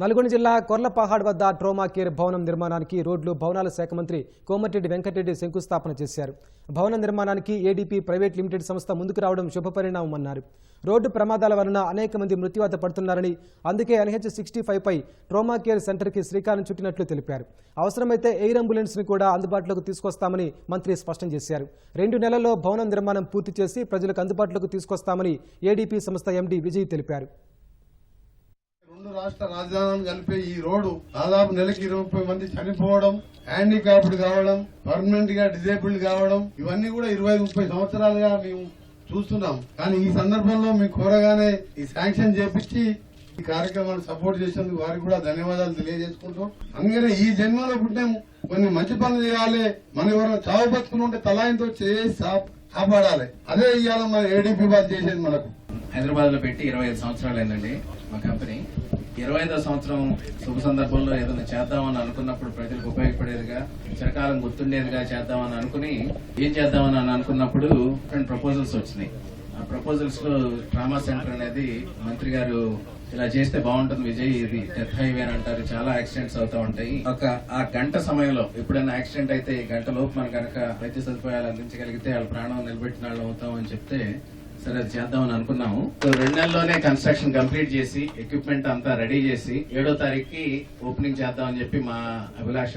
నల్గొండ జిల్లా కొర్లపహాడ్ వద్ద ట్రోమా కేర్ భవనం నిర్మాణానికి రోడ్లు భవనాల శాఖ మంత్రి కోమటిరెడ్డి వెంకటరెడ్డి శంకుస్థాపన చేశారు. భవన నిర్మాణానికి ఏడీపీ ప్రైవేట్ లిమిటెడ్ సంస్థ ముందుకు రావడం శుభపరిణామమన్నారు. రోడ్డు ప్రమాదాల వలన అనేక మంది మృత్యువాత పడుతున్నారని అందుకే ఎన్హెచ్ సిక్స్టీ ఫైవ్ పై ట్రోమా కేర్ సెంటర్కి శ్రీకారం చుట్టినట్లు తెలిపారు. అవసరమైతే ఎయిర్ అంబులెన్స్ని కూడా అందుబాటులోకి తీసుకొస్తామని మంత్రి స్పష్టం చేశారు. రెండు నెలల్లో భవనం నిర్మాణం పూర్తి చేసి ప్రజలకు అందుబాటులోకి తీసుకొస్తామని ఏడీపీ సంస్థ ఎండీ విజయ్ తెలిపారు. రెండు రాష్ట్ర రాజధానులను కలిపే ఈ రోడ్డు దాదాపు నెలకి ఇరవై ముప్పై మంది చనిపోవడం హ్యాండిక్యాప్డ్ కావడం పర్మనెంట్గా డిజేబుల్డ్ కావడం ఇవన్నీ కూడా ఇరవై ముప్పై సంవత్సరాలుగా మేము చూస్తున్నాం. కానీ ఈ సందర్భంలో మీకు కోరగానే ఈ శాంక్షన్ చేపించి ఈ కార్యక్రమాన్ని సపోర్ట్ చేసినందుకు వారికి కూడా ధన్యవాదాలు తెలియజేసుకుంటాం అందుకనే ఈ జన్మలో పుట్టాము. కొన్ని మంచి పనులు చేయాలి మన ఎవరైనా చావు బతుకులు ఉంటే తలాయంతో చేసి కాపాడాలి. అదే ఇవాళ మన ఏడీపీ బాధ చేసేది మనకు. హైదరాబాద్లో పెట్టి ఇరవై ఐదు సంవత్సరాలు అయిందండి మా కంపెనీ. ఇరవై ఐదో సంవత్సరం శుభ సందర్భంలో ఏదైనా చేద్దామని అనుకున్నప్పుడు ప్రజలకు ఉపయోగపడేదిగా చిరకాలం గుర్తుండేదిగా చేద్దామని అనుకుని ఏం చేద్దామని అని అనుకున్నప్పుడు రెండు ప్రపోజల్స్ వచ్చినాయి. ఆ ప్రపోజల్స్లో ట్రామా సెంటర్ అనేది మంత్రి గారు ఇలా చేస్తే బాగుంటుంది విజయ్ ఇది డెత్ హైవే అని అంటారు చాలా యాక్సిడెంట్స్ అవుతా ఉంటాయి. ఒక ఆ గంట సమయంలో ఎప్పుడైనా యాక్సిడెంట్ అయితే గంట లోపు మనం కనుక వైద్య సదుపాయాలు అందించగలిగితే వాళ్ళ ప్రాణం నిలబెట్టిన వాళ్ళు అవుతాం అని చెప్తే సరే అది చేద్దామని అనుకున్నాము. సో రెండు నెలల్లోనే కన్స్ట్రక్షన్ కంప్లీట్ చేసి ఎక్విప్మెంట్ అంతా రెడీ చేసి ఏడో తారీఖుకి ఓపెనింగ్ చేద్దామని చెప్పి మా అభిలాష